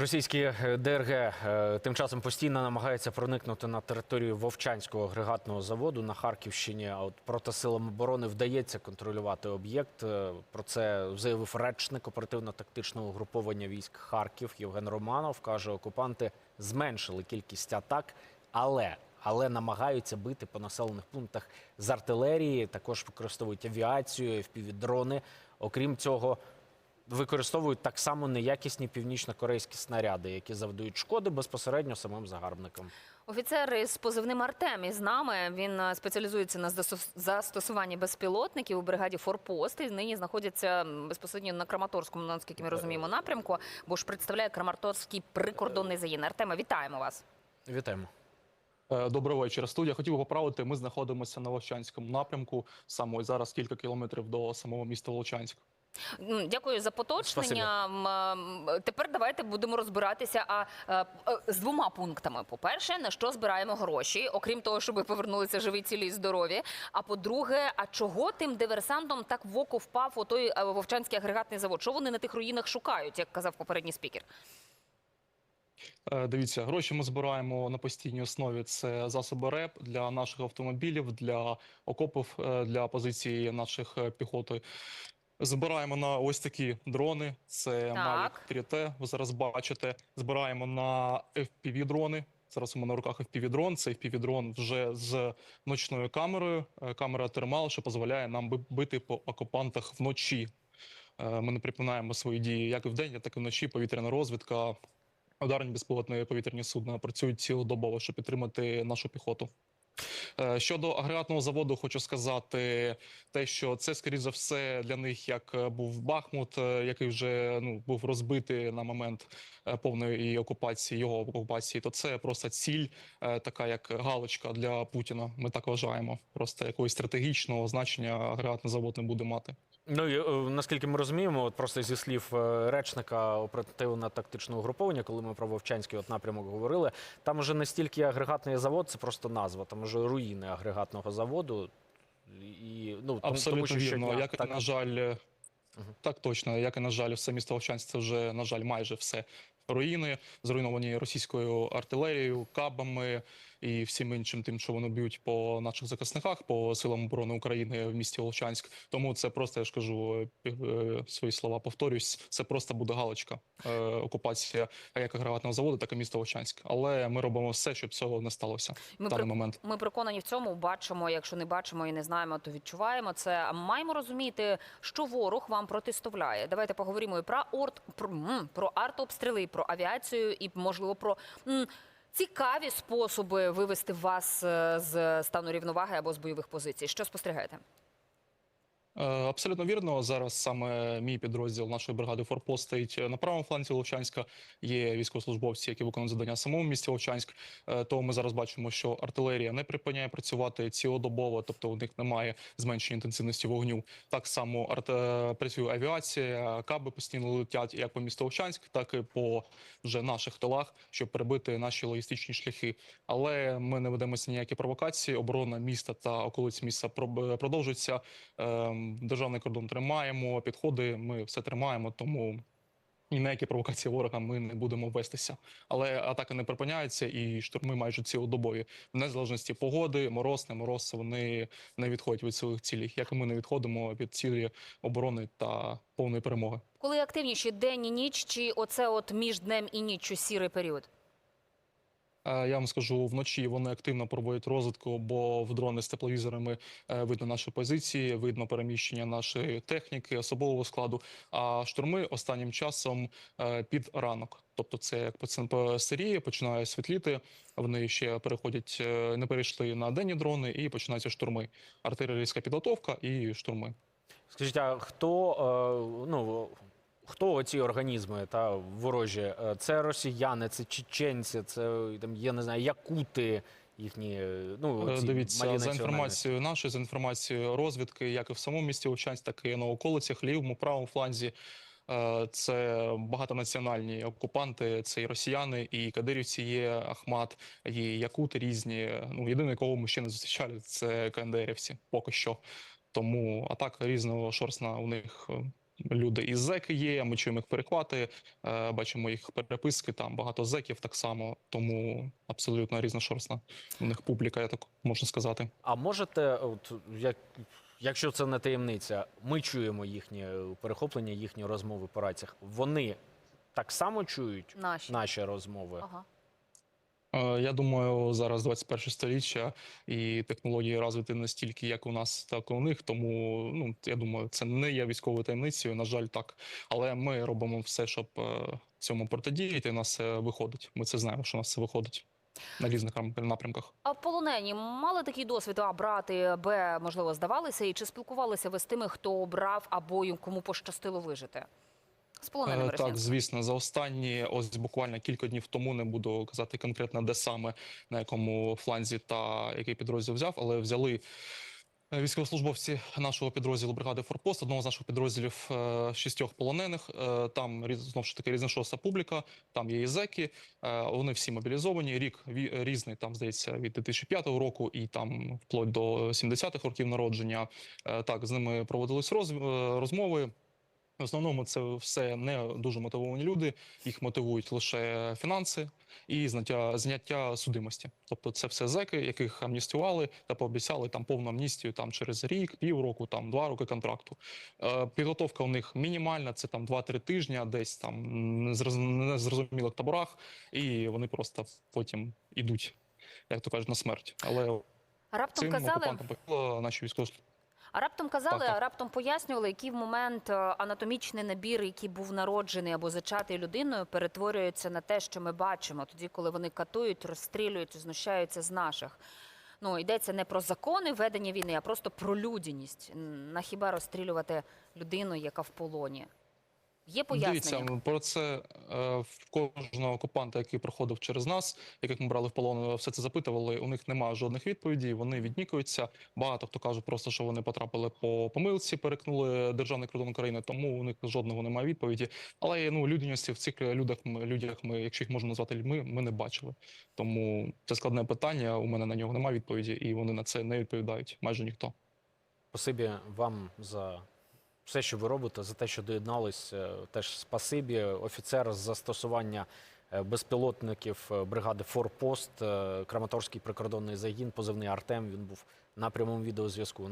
Російські е, ДРГ е, тим часом постійно намагаються проникнути на територію Вовчанського агрегатного заводу на Харківщині. А от проти силам оборони вдається контролювати об'єкт. Е, Про це заявив речник оперативно-тактичного угруповання військ Харків Євген Романов. каже, окупанти зменшили кількість атак, але але намагаються бити по населених пунктах з артилерії. Також використовують авіацію, FPV-дрони. Окрім цього, використовують так само неякісні північно-корейські снаряди, які завдають шкоди безпосередньо самим загарбникам. Офіцер із позивним Артем із нами. Він е, спеціалізується на застос- застосуванні безпілотників у бригаді Форпост. І нині знаходиться м, безпосередньо на Краматорському, наскільки ми розуміємо, напрямку, бо ж представляє Краматорський прикордонний загін. Артема, вітаємо вас. Вітаємо. Е, Доброго вечора, студія. Хотів поправити. Ми знаходимося на Вовчанському напрямку. Саме зараз кілька кілометрів до самого міста Вовчанськ. М, Дякую за поточнення. М, Тепер давайте будемо розбиратися а, е, е, з двома пунктами. По-перше, на що збираємо гроші, окрім того, щоб повернулися живі, цілі і здорові. А по-друге, а чого тим диверсантам так в око впав отой е, Вовчанський агрегатний завод? Що вони на тих руїнах шукають, як казав попередній спікер? Дивіться, гроші ми збираємо на постійній основі. Це засоби РЕП для наших автомобілів, для окопів, для позиції наших піхоти. Збираємо на ось такі дрони. Це Mavic Так. 3T. Ви зараз бачите. Збираємо на FPV дрони. Зараз у мене на руках FPV дрон. Це FPV дрон вже з ночною камерою. Е, Камера термал, що дозволяє нам би- бити по окупантах вночі. Е, Ми не припинаємо свої дії як і вдень, так і вночі. Повітряна розвідка, ударні безпілотні повітряні судна працюють цілодобово, щоб підтримати нашу піхоту. Е, Щодо агрегатного заводу, хочу сказати те, що це скоріш за все для них як е, був Бахмут, е, який вже ну був розбитий на момент повної окупації його окупації. То це просто ціль, така як галочка для Путіна. Ми так вважаємо. Просто якогось стратегічного значення агрегатний завод не буде мати. Ну і е, наскільки ми розуміємо, от просто зі слів е, речника оперативно-тактичного угруповання, коли ми про Вовчанський от напрямок говорили, там уже не стільки агрегатний завод, це просто назва, там уже руїни агрегатного заводу. І, ну, Абсолютно тому, що вірно. щодня Як так- на жаль, е, так точно, як і на жаль, все місто Вовчанськ, це вже на жаль, майже все руїни, зруйновані російською артилерією, кабами і всім іншим, тим, що вони б'ють по наших захисниках, по силам оборони України в місті Вовчанськ. Тому це просто я ж кажу е, е, свої слова. Повторюсь, це просто буде галочка е, окупація як агрегатного заводу, так і міста Вовчанськ. Але ми робимо все, щоб цього не сталося Ми в даний при- момент. Ми переконані в цьому, бачимо. Якщо не бачимо і не знаємо, то відчуваємо це. Маємо розуміти, що ворог вам протиставляє. Давайте поговоримо і про орт про, про артобстріли, про авіацію, і можливо про цікаві способи вивести вас е, з стану рівноваги або з бойових позицій. Що спостерігаєте? Е, Абсолютно вірно. Зараз саме мій підрозділ нашої бригади Форпост стоїть на правому фланці Вовчанська. Є військовослужбовці, які виконують завдання самому місті Вовчанськ. Е, Тому ми зараз бачимо, що артилерія не припиняє працювати цілодобово, тобто у них немає зменшення інтенсивності вогню. Так само арт... е, працює авіація, каби постійно летять як по місту Вовчанськ, так і по вже наших тилах, щоб перебити наші логістичні шляхи. Але ми не ведемося ніякі провокації. Оборона міста та околиць міста продовжується. Державний кордон тримаємо, підходи ми все тримаємо, тому ні на які провокації ворога ми не будемо вестися. Але атаки не припиняються, і штурми майже цілодобові. В незалежності погоди, мороз, не мороз, вони не відходять від своїх цілей. Як і ми не відходимо від цілі оборони та повної перемоги. Коли активніші день і ніч, чи оце от між днем і ніччю сірий період? Е, Я вам скажу, вночі вони активно проводять розвитку, бо в дрони з тепловізорами е, видно наші позиції, видно переміщення нашої техніки, особового складу. А штурми останнім часом е, під ранок. Тобто, це як по серії починає світліти. Вони ще переходять, не перейшли на денні дрони, і починаються штурми. Артилерійська підготовка і штурми. Скажіть, а хто ну хто ці організми та ворожі? Е, Це росіяни, це чеченці, це там я не знаю, якути їхні е, ну Е, ці Дивіться за інформацією нашою, за інформацією розвідки, як і в самому місті Овчанськ, так і на околицях, лівому, правому фланзі. Це багатонаціональні окупанти, це і росіяни, і кадирівці є, Ахмат, є якути різні. Ну єдине, кого ми ще не зустрічали, це КНДРівці поки що. Тому атака різного шорсна у них люди і зеки є. Ми чуємо їх перехвати, е, бачимо їх переписки. Там багато зеків так само, тому абсолютно різношорстна у них публіка, я так можна сказати. А можете, от як, якщо це не таємниця, ми чуємо їхні е, перехоплення, їхні розмови по раціях. Вони так само чують Наші. наші розмови. Ага. Е, Я думаю, зараз 21 сторіччя і технології розвиті настільки, як у нас, так і у них. Тому ну я думаю, це не є військовою таємницею. На жаль, так. Але ми робимо все, щоб е, цьому протидіяти. У нас це виходить. Ми це знаємо, що у нас це виходить на різних напрямках. А полонені мали такий досвід, а брати, Б, можливо, здавалися, і чи спілкувалися ви з тими, хто обрав або кому пощастило вижити? З полоненими Е, Так, звісно, за останні ось буквально кілька днів тому не буду казати конкретно, де саме на якому фланзі та який підрозділ взяв, але взяли. е, Військовослужбовці нашого підрозділу бригади Форпост, одного з наших підрозділів е, шістьох полонених. Там знову ж таки різношоста публіка, там є і зеки. Вони всі мобілізовані. Рік різний, там здається, від 2005 року і там вплоть до 70-х років народження. Так, з ними проводились роз- розмови. В основному це все не дуже мотивовані люди. Їх мотивують лише фінанси і зняття зняття судимості. Тобто, це все зеки, яких амністували та пообіцяли там повну амністію там через рік, півроку, там два роки контракту. Е, підготовка у них мінімальна. Це там 2-3 тижні, десь там незрозумілих таборах, і вони просто потім ідуть, як то кажуть, на смерть. Але раптом цим казали, окупантам наші військові а раптом казали, Так, так. а раптом пояснювали, який в момент е, анатомічний набір, який був народжений або зачатий людиною, перетворюється на те, що ми бачимо, тоді, коли вони катують, розстрілюють, знущаються з наших. Ну, йдеться не про закони ведення війни, а просто про людяність. На хіба розстрілювати людину, яка в полоні? Є пояснення? Дивіться, про це е, в кожного окупанта, який проходив через нас, яких ми брали в полон, все це запитували. У них немає жодних відповідей. Вони віднікуються. Багато хто каже просто, що вони потрапили по помилці, перекнули державний кордон України, тому у них жодного немає відповіді. Але ну людяності в цих людях людях ми, якщо їх можна назвати людьми, ми не бачили. Тому це складне питання. У мене на нього немає відповіді, і вони на це не відповідають. Майже ніхто. Спасибі вам за все, що ви робите, за те, що доєднались. Е, Теж спасибі. Офіцер з застосування е, безпілотників е, бригади Форпост, Краматорський прикордонний загін, позивний Артем. Він був на прямому відеозв'язку.